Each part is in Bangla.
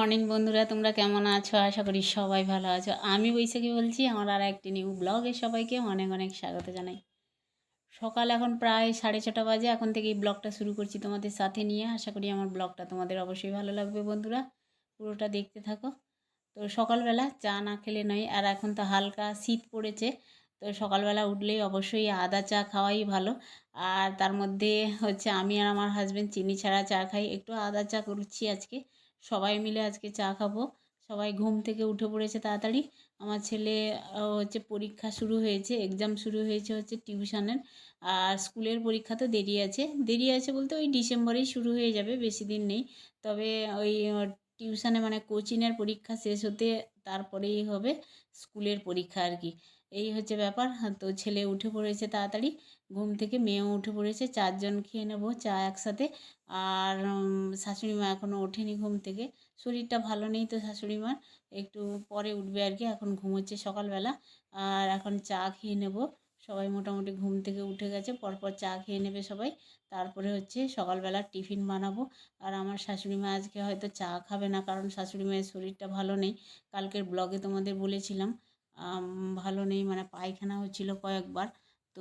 মর্নিং বন্ধুরা, তোমরা কেমন আছো? আশা করি সবাই ভালো আছো। আমি বৈশাখী বলছি, আমার আর একটি নিউ ব্লগে সবাইকে অনেক অনেক স্বাগত জানাই। সকাল এখন প্রায় সাড়ে ছটা বাজে, এখন থেকে এই ব্লগটা শুরু করছি তোমাদের সাথে নিয়ে। আশা করি আমার ব্লগটা তোমাদের অবশ্যই ভালো লাগবে বন্ধুরা। পুরোটা দেখতে থাকো। তো সকালবেলা চা না খেলে নয়, আর এখন তো হালকা শীত পড়েছে। তো সকালবেলা উঠলেই অবশ্যই আদা চা খাওয়াই ভালো। আর তার মধ্যে হচ্ছে আমি আর আমার হাজব্যান্ড চিনি ছাড়া চা খাই। একটু আদা চা করছি আজকে। সবাই মিলে আজকে চা খাব। সবাই ঘুম থেকে উঠে পড়েছে তাড়াতাড়ি। আমার ছেলে হচ্ছে পরীক্ষা শুরু হয়েছে এক্সাম শুরু হয়েছে হচ্ছে টিউশনের আর স্কুলের পরীক্ষা তো দেরি আছে। দেরি আছে বলতে ওই ডিসেম্বরেই শুরু হয়ে যাবে, বেশি দিন নেই। তবে ওই টিউশনে মানে কোচিংয়ের পরীক্ষা শেষ হতে তারপরেই হবে স্কুলের পরীক্ষা আর কি। এই হচ্ছে ব্যাপার। তো ছেলে উঠে পড়েছে তাড়াতাড়ি। ঘুম থেকে মেয়েও উঠে পড়েছে। চারজন খেয়ে নেব চা একসাথে। আর শাশুড়ি মা এখনও ওঠেনি ঘুম থেকে। শরীরটা ভালো নেই তো শাশুড়ি মার। একটু পরে উঠবে আর কি। এখন ঘুমোচ্ছে সকালবেলা। আর এখন চা খেয়ে নেব। সবাই মোটামুটি ঘুম থেকে উঠে গেছে। পরপর চা খেয়ে নেবে সবাই। তারপরে হচ্ছে সকালবেলা টিফিন বানাবো। আর আমার শাশুড়ি মা আজকে হয়তো চা খাবে না। কারণ শাশুড়ি মায়ের শরীরটা ভালো নেই। কালকের ব্লগে তোমাদের বলেছিলাম। ভালো নেই মানে পায়খানা হচ্ছিল কয়েকবার। তো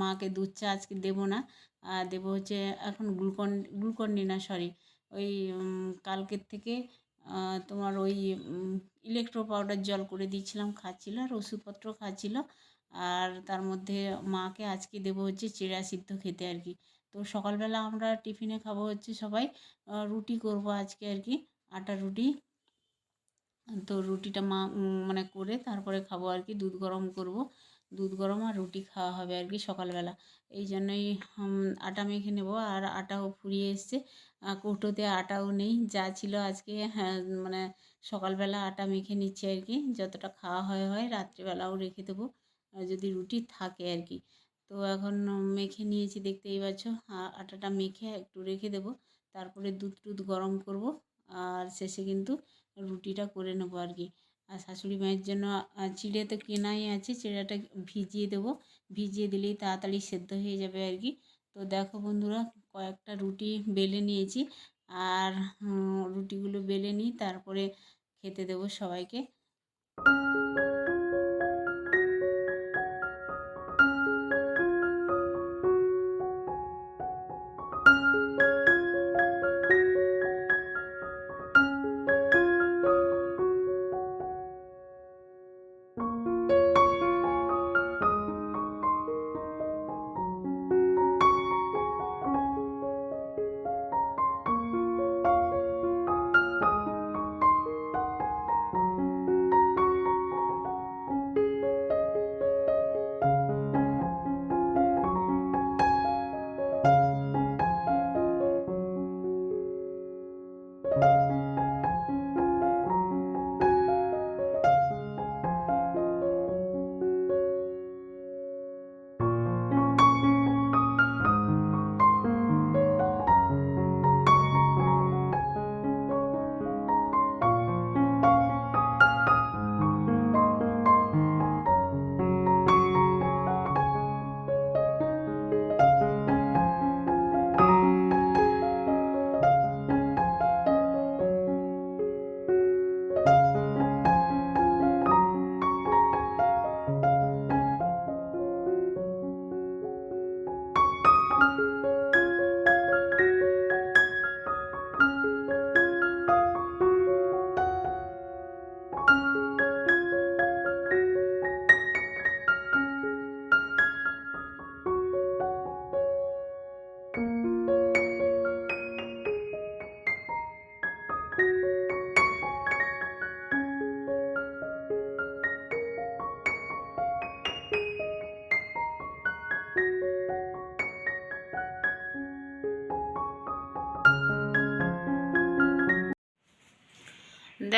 মাকে দুধ চা আজকে দেবো না। দেবো হচ্ছে এখন গ্লুকন গ্লুকন ডি না সরি ওই কালকের থেকে তোমার ওই ইলেকট্রো পাউডার জল করে দিয়েছিলাম, খাচ্ছিল আর ওষুধপত্র খাচ্ছিল। আর তার মধ্যে মাকে আজকে দেবো হচ্ছে চিড়া সিদ্ধ খেতে আর কি। তো সকালবেলা আমরা টিফিনে খাব হচ্ছে সবাই রুটি করব আজকে আর কি, আটা রুটি। তো রুটিটা মা মানে করে তারপরে খাব আর কি, দুধ গরম করব। দুধ গরম আর রুটি খাওয়া হবে আর কি সকালবেলা। এই জন্যই আটা মেখে নেব আর আটাও ফুরিয়ে এসছে। কৌটোতে আটাও নেই, যা ছিল আজকে হ্যাঁ মানে সকালবেলা আটা মেখে নিচ্ছি আর কি। যতটা খাওয়া হয় হয়, রাত্রিবেলাও রেখে দেবো। যদি রুটি থাকে আর কি। তো এখন মেখে নিয়েছি, দেখতেই পাচ্ছ। আটাটা মেখে একটু রেখে দেবো। তারপরে দুধ টুধ গরম করব। আর শেষে কিন্তু রুটিটা করে নেব আর কি। আর শাশুড়ি মায়ের জন্য চিড়ে তো কেনাই আছে, চিড়াটা ভিজিয়ে দেবো। ভিজিয়ে দিলেই তাড়াতাড়ি সেদ্ধ হয়ে যাবে আর কি। তো দেখো বন্ধুরা, কয়েকটা রুটি বেলে নিয়েছি। আর রুটিগুলো বেলে নিই, তারপরে খেতে দেবো সবাইকে।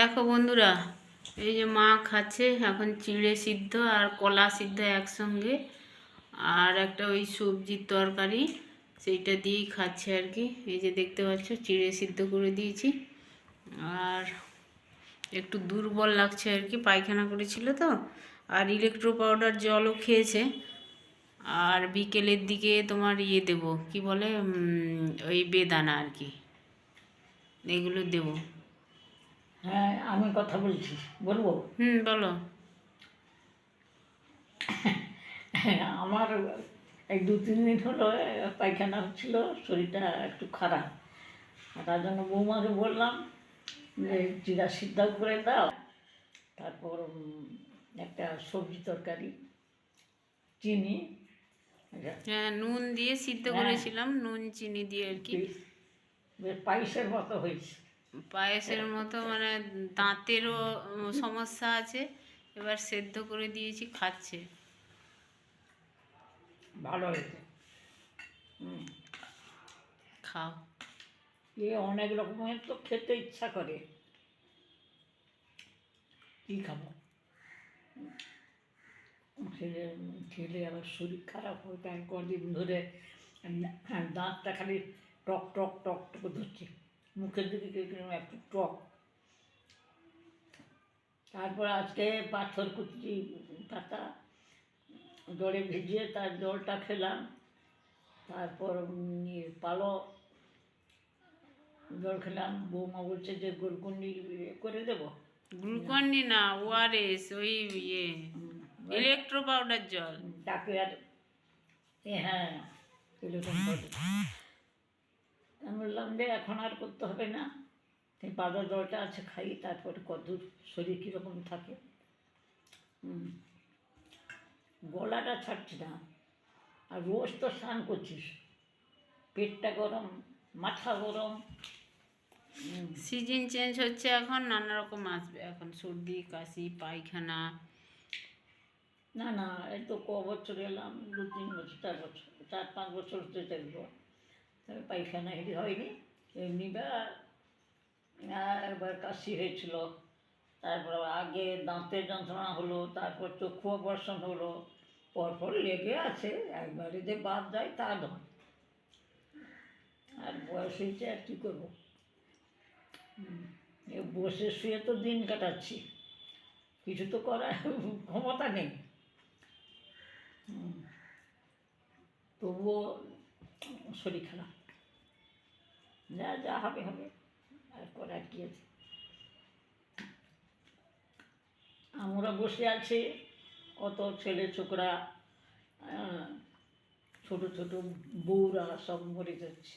দেখো বন্ধুরা, এই যে মা খাচ্ছে, এখন চিড়ে সিদ্ধ আর কলা সিদ্ধ একসঙ্গে, আর একটা ওই সবজির তরকারি, সেইটা দিয়েই খাচ্ছে আর কি। এই যে দেখতে পাচ্ছ, চিড়ে সিদ্ধ করে দিয়েছি, আর একটু দুর্বল লাগছে আর কি, পায়খানা করেছিল তো, আর ইলেকট্রো পাউডার জলও খেয়েছে, আর বিকেলের দিকে তোমার ইয়ে দেব, কি বলে ওই বেদানা আর কি, এগুলো দেবো। হ্যাঁ আমি কথা বলছি বলব? হুম বলো। আমার এই দু তিন দিন হলো পায়খানা হচ্ছিল শরীরটা একটু খারাপ। তার জন্য বৌমাকে বললাম যে জিরা সিদ্ধ করে দাও। তারপর একটা সবজি তরকারি চিনি। হ্যাঁ নুন দিয়ে সিদ্ধ হ্যাঁ। করেছিলাম নুন চিনি দিয়ে আর কি। পায়েসের মতো হয়েছে। পায়েসের মতো মানে দাঁতেরও সমস্যা আছে। এবার সেদ্ধ করে দিয়েছি খাচ্ছে। ভালো হয়েছে। হুম। খাও। এ অনেক রকমের তো খেতে ইচ্ছা করে। কী খাব? খেলে খেলে আবার শরীর খারাপ হয় তাই কদিন ধরে দাঁতটা খালি টক টক টক টক ধরছে। মুখের দিকে কীরকম একটু টক। তারপর আজকে পাথর কুচি পাতা জলে ভিজিয়ে তার জলটা খেলাম। তারপর পালক জল খেলাম। বৌমা বলছে যে গোলকুন্ডি করে দেবো? গ্লুকন্ডি না ওআরএস ওই ইয়ে ইলেকট্রো পাউডার জল। এ হ্যাঁ এরকম করে আমি বললাম যে এখন আর করতে হবে না। এই পাউডার জলটা আছে খাই তারপরে কদূর শরীর কীরকম থাকে। গলাটা ছাড়ছি না। আর রোজ তো স্নান করছিস। পেটটা গরম মাথা গরম। সিজন চেঞ্জ হচ্ছে এখন নানা রকম আসবে। এখন সর্দি কাশি পায়খানা। না না এই তো ক বছর এলাম দু তিন বছর চার বছর চার পাঁচ বছর হতে থাকব। পায়খানা হেরি হয়নি। এমনি বা একবার কাশি হয়েছিল। তারপর আগে দাঁতের যন্ত্রণা হলো, তারপর চক্ষু অপারেশন হলো, পরপর লেগে আছে। একবারে যে বাদ যায়, তা নয়। আর বয়স হয়েছে আর কী করব? বসে শুয়ে তো দিন কাটাচ্ছি। কিছু তো করার ক্ষমতা নেই। তবুও শরীর খারাপ। যা যা হবে হবে। আর করার কি আছে? আমরা বসে আছি, কত ছেলে ছোকরা ছোট ছোট বউরা সব মরে যাচ্ছে।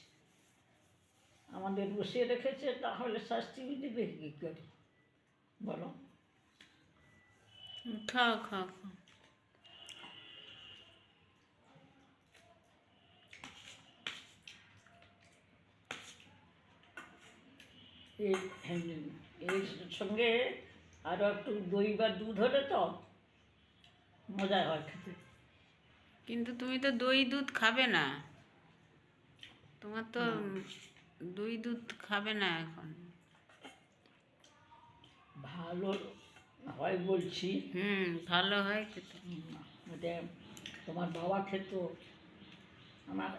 আমাদের বসিয়ে রেখেছে, তাহলে শাস্তি দিবে কী করে? বলো। খাও খাও। এর সঙ্গে আরও একটু দই বা দুধ হলে তো মজা হয় খেতে। কিন্তু তুমি তো দই দুধ খাবে না। তোমার তো দই দুধ খাবে না এখন। ভালো হয় বলছি। হুম ভালো হয় খেতে। তোমার বাবা খেত। আমার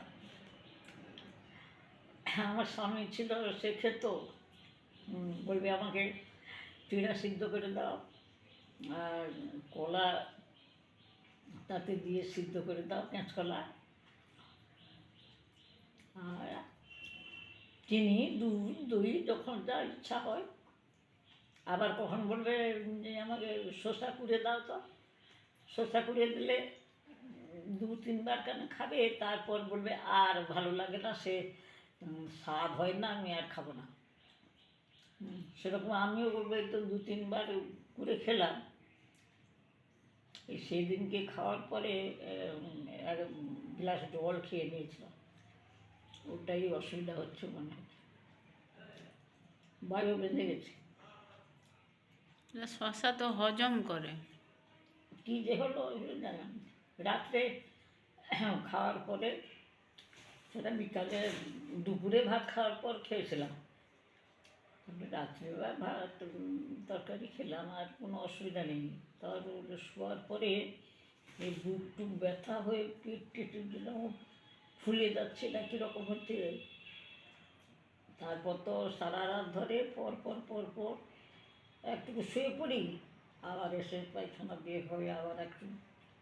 আমার স্বামী ছিল সে খেত। বলবে আমাকে চিড়া সিদ্ধ করে দাও, আর কলা তাতে দিয়ে সিদ্ধ করে দাও কাঁচকলা আর চিনি, দুধ, দই যখন যা ইচ্ছা হয়। আবার কখন বলবে যে আমাকে শসা কুড়ে দাও তো। শসা কুড়িয়ে দিলে দু তিনবার কেন খাবে? তারপর বলবে, আর ভালো লাগে না, সে স্বাদ হয় না, আমি আর খাব না। সেরকম আমিও তো দু তিনবার করে খেলাম। এই সেদিনকে খাওয়ার পরে এক গ্লাস জল খেয়ে নিয়েছিলাম। ওটাই অসুবিধা হচ্ছে মনে হয়। বায়ু বেঁধে গেছে। শশা তো হজম করে। কী যে হলো জানলাম রাত্রে খাওয়ার পরে সেটা বিকালে দুপুরে ভাত খাওয়ার পর খেয়েছিলাম। রাত্রেবেলা ভাত তরকারি খেলাম আর কোনো অসুবিধা নেই। তারপর শোয়ার পরে এই বুক টুক ব্যথা হয়ে পিঠ টিট দিলাম ফুলে যাচ্ছে না কীরকম হচ্ছে, তারপর তো সারা রাত ধরে পর পর পর পর একটু শুয়ে পড়ি, আবার এসে পায়খানা বের হয়ে আবার একটু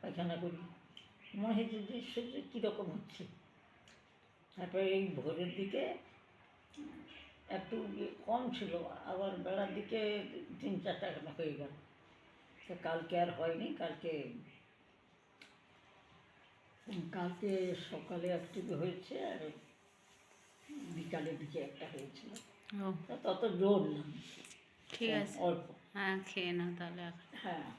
পায়খানা করি। মনে হয়েছে যে শরীরে কীরকম হচ্ছে। তারপরে এই ভোরের দিকে একটু ইয়ে কম ছিল আবার বেলার দিকে তিন চার টাকা হয়ে গেল। তো কালকে আর হয়নি কালকে কালকে সকালে একটু হয়েছে আর বিকালের দিকে একটা হয়েছিল। তত জোর না। ঠিক আছে। অল্প। হ্যাঁ খেয়ে নাও তাহলে হ্যাঁ।